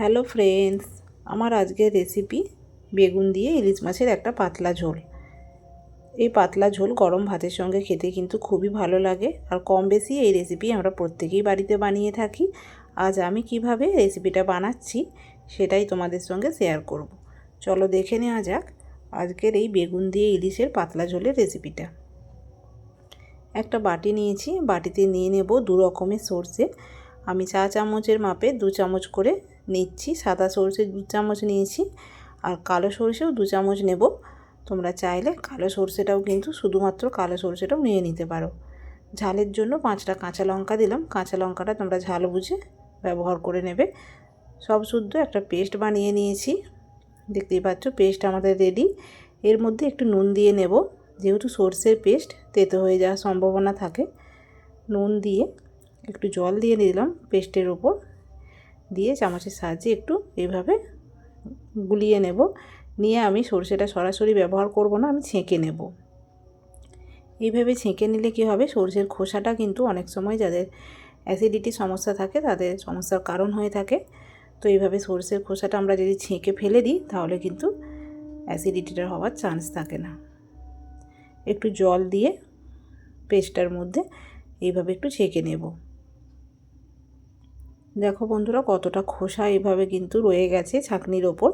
Hello friends, আমার আজকের recipe বেগুন দিয়ে ইলিশ মাছের একটা পাতলা ঝোল। এই পাতলা ঝোল গরম ভাতের সঙ্গে খেতে কিন্তু খুবই ভালো লাগে আর কম বেশি এই রেসিপি আমরা প্রত্যেকেই বাড়িতে বানিয়ে থাকি। আজ আমি কীভাবে রেসিপিটা বানাচ্ছি সেটাই তোমাদের সঙ্গে শেয়ার করব। চলো দেখে নেওয়া যাক আজকের এই বেগুন দিয়ে ইলিশের পাতলা ঝোলের রেসিপিটা একটা বাটি নিয়েছি, বাটিতে নিয়ে নেব দু রকমের সর্ষে। আমি চা চামচের মাপে দু চামচ করে নিচ্ছি, সাদা সরষে দু চামচ নিয়েছি আর কালো সরষেও দু চামচ নেব। তোমরা চাইলে কালো সরষেটাও কিন্তু শুধুমাত্র কালো সরষেটাও নিয়ে নিতে পারো। ঝালের জন্য পাঁচটা কাঁচা লঙ্কা দিলাম। কাঁচা লঙ্কাটা তোমরা ঝাল বুঝে ব্যবহার করে নেবে। সব শুদ্ধ একটা পেস্ট বানিয়ে নিয়েছি। দেখতেই পাচ্ছ পেস্ট আমাদের রেডি। এর মধ্যে একটু নুন দিয়ে নেব। যেহেতু সর্ষের পেস্ট তেতো হয়ে যাওয়ার সম্ভাবনা থাকে, নুন দিয়ে একটু জল দিয়ে দিলাম পেস্টের ওপর। দিয়ে চামচের সাহায্যে একটু এইভাবে গুলিয়ে নেব। নিয়ে আমি সর্ষেটা সরাসরি ব্যবহার করব না, আমি ছেঁকে নেব। এইভাবে ছেঁকে নিলে কি হবে? সর্ষের খোসাটা কিন্তু অনেক সময় যাদের অ্যাসিডিটি সমস্যা থাকে, তাদের সমস্যার কারণ হয়ে থাকে। তো এইভাবে সর্ষের খোসাটা আমরা যদি ছেঁকে ফেলে দিই, তাহলে কিন্তু অ্যাসিডিটিটা হওয়ার চান্স থাকে না। একটু জল দিয়ে পেস্টটার মধ্যে এইভাবে একটু ছেঁকে নেব। দেখো বন্ধুরা, কতটা খোসা এভাবে কিন্তু রয়ে গেছে ছাকনির ওপর।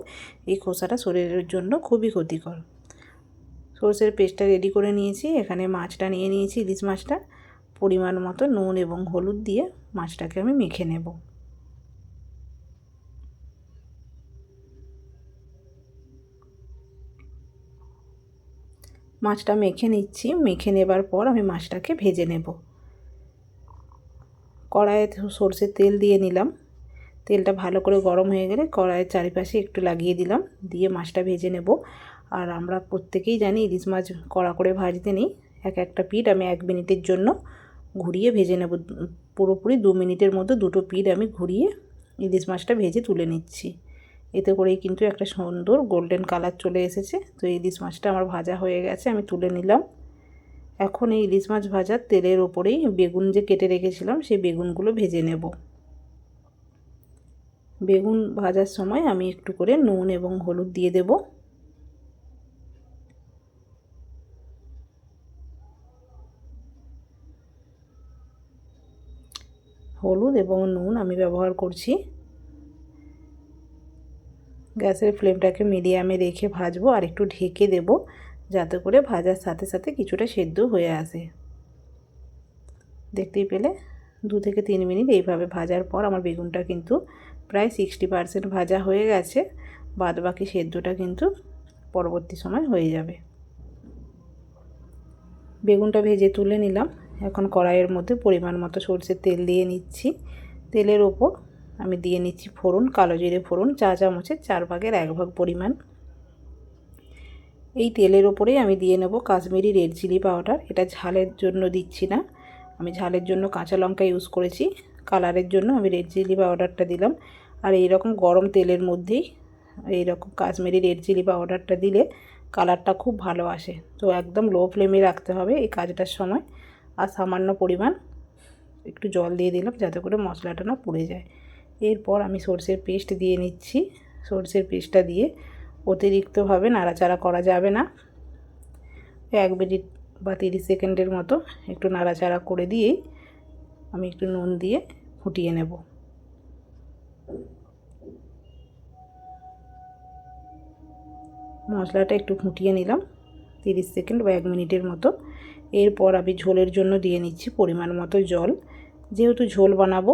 এই খোসাটা শরীরের জন্য খুবই ক্ষতিকর। সর্ষের পেস্টটা রেডি করে নিয়েছি। এখানে মাছটা নিয়ে নিয়েছি, ইলিশ মাছটা। পরিমাণ মতো নুন এবং হলুদ দিয়ে মাছটাকে আমি মেখে নেব। মাছটা মেখে নিচ্ছি। মেখে নেবার পর আমি মাছটাকে ভেজে নেব। কড়াইয়ে সর্ষের তেল দিয়ে নিলাম। তেলটা ভালো করে গরম হয়ে গেলে কড়াইয়ের চারিপাশে একটু লাগিয়ে দিলাম। দিয়ে মাছটা ভেজে নেব। আর আমরা প্রত্যেকেই জানি ইলিশ মাছ কড়া করে ভাজতে নেই। এক একটা পিঠ আমি এক মিনিটের জন্য ঘুরিয়ে ভেজে নেব। পুরোপুরি দু মিনিটের মধ্যে দুটো পিঠ আমি ঘুরিয়ে ইলিশ মাছটা ভেজে তুলে নিচ্ছি। এতে করেই কিন্তু একটা সুন্দর গোল্ডেন কালার চলে এসেছে। তো ইলিশ মাছটা আমার ভাজা হয়ে গেছে, আমি তুলে নিলাম। এখন এই ইলিশ মাছ ভাজার তেলের ওপরেই বেগুন যে কেটে রেখেছিলাম, সেই বেগুনগুলো ভেজে নেব। বেগুন ভাজার সময় আমি একটু করে নুন এবং হলুদ দিয়ে দেব। হলুদ এবং নুন আমি ব্যবহার করছি। গ্যাসের ফ্লেমটাকে মিডিয়ামে রেখে ভাজবো আর একটু ঢেকে দেবো। যাতে করে ভাজার সাথে সাথে কিছুটা সেদ্ধ হয়ে আসে। দেখতেই পেলে? দু থেকে তিন মিনিট এইভাবে ভাজার পর আমার বেগুনটা কিন্তু প্রায় সিক্সটি পারসেন্ট ভাজা হয়ে গেছে। বাদ বাকি সেদ্ধটা কিন্তু পরবর্তী সময় হয়ে যাবে। বেগুনটা ভেজে তুলে নিলাম। এখন কড়াইয়ের মধ্যে পরিমাণ মতো সরষের তেল দিয়ে নিচ্ছি। তেলের ওপর আমি দিয়ে নিচ্ছি ফোড়ন, কালো জিরে ফোড়ন, চা চামচের চার ভাগের এক ভাগ পরিমাণ এই তেলের ওপরেই আমি দিয়ে নেব কাশ্মীরি রেড চিলি পাউডার। এটা ঝালের জন্য দিচ্ছি না। আমি ঝালের জন্য কাঁচা লঙ্কা ইউজ করেছি। কালারের জন্য আমি রেড চিলি পাউডারটা দিলাম। আর এই রকম গরম তেলের মধ্যেই এই রকম কাশ্মীরি রেড চিলি পাউডারটা দিলে কালারটা খুব ভালো আসে। তো একদম লো ফ্লেমে রাখতে হবে এই কাজটার সময়। আর সামান্য পরিমাণ একটু জল দিয়ে দিলাম যাতে করে মশলাটা না পুড়ে যায়। এরপর আমি সর্ষের পেস্ট দিয়ে নিচ্ছি। সর্ষের পেস্টটা দিয়ে অতিরিক্তভাবে নাড়াচাড়া করা যাবে না। এক মিনিট বা তিরিশ সেকেন্ডের মতো একটু নাড়াচাড়া করে দিয়েই আমি একটু নুন দিয়ে ফুটিয়ে নেব। মশলাটা একটু ফুটিয়ে নিলাম, তিরিশ সেকেন্ড বা এক মিনিটের মতো। এরপর আমি ঝোলের জন্য দিয়ে নিচ্ছি পরিমাণ মতো জল। যেহেতু ঝোল বানাবো,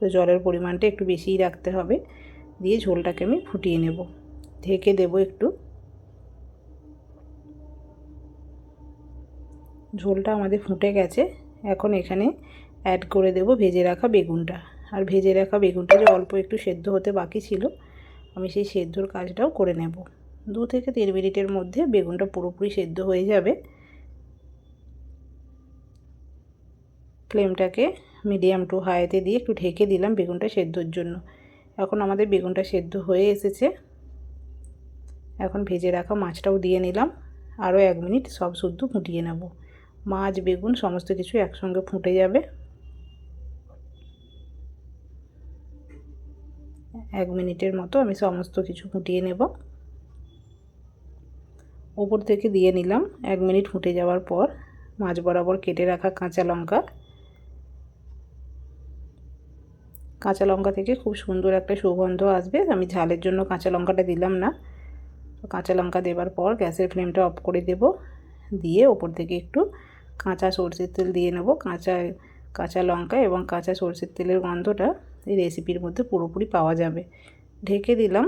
তো জলের পরিমাণটা একটু বেশিই রাখতে হবে। দিয়ে ঝোলটাকে আমি ফুটিয়ে নেব। ঢেকে দেব একটু। ঝোলটা আমাদের ফুটে গেছে। এখন এখানে অ্যাড করে দেব ভেজে রাখা বেগুনটা। আর ভেজে রাখা বেগুনটা যে অল্প একটু সেদ্ধ হতে বাকি ছিল, আমি সেই সেদ্ধর কাজটাও করে নেব। দু থেকে তিন মিনিটের মধ্যে বেগুনটা পুরোপুরি সেদ্ধ হয়ে যাবে। ফ্লেমটাকে মিডিয়াম টু হাইতে দিয়ে একটু ঢেকে দিলাম বেগুনটা সেদ্ধর জন্য। এখন আমাদের বেগুনটা সেদ্ধ হয়ে এসেছে। এখন ভেজে রাখা মাছটাও দিয়ে নিলাম। আরও এক মিনিট সব শুদ্ধ ফুটিয়ে নেব। মাছ, বেগুন সমস্ত কিছু একসঙ্গে ফুটে যাবে। এক মিনিটের মতো আমি সমস্ত কিছু ফুটিয়ে নেব। ওপর থেকে দিয়ে নিলাম। এক মিনিট ফুটে যাওয়ার পর মাছ বরাবর কেটে রাখা কাঁচা লঙ্কা। কাঁচা লঙ্কা থেকে খুব সুন্দর একটা সুগন্ধ আসবে। আমি ঝালের জন্য কাঁচা লঙ্কাটা দিলাম না। কাঁচা লঙ্কা দেবার পর গ্যাসের ফ্লেমটা অফ করে দেব। দিয়ে ওপর থেকে একটু কাঁচা সর্ষের তেল দিয়ে নেব। কাঁচা কাঁচা লঙ্কা এবং কাঁচা সর্ষের তেলের গন্ধটা এই রেসিপির মধ্যে পুরোপুরি পাওয়া যাবে। ঢেকে দিলাম।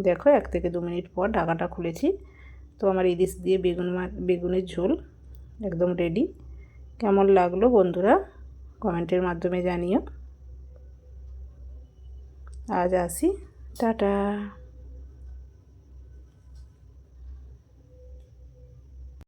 দেখো এক থেকে দু মিনিট পর ঢাকাটা খুলেছি। তো আমার ইলিশ দিয়ে বেগুন বেগুনের ঝোল একদম রেডি কেমন লাগল বন্ধুরা? কমেন্টের মাধ্যমে জানিও। আজ আসি। টাটা।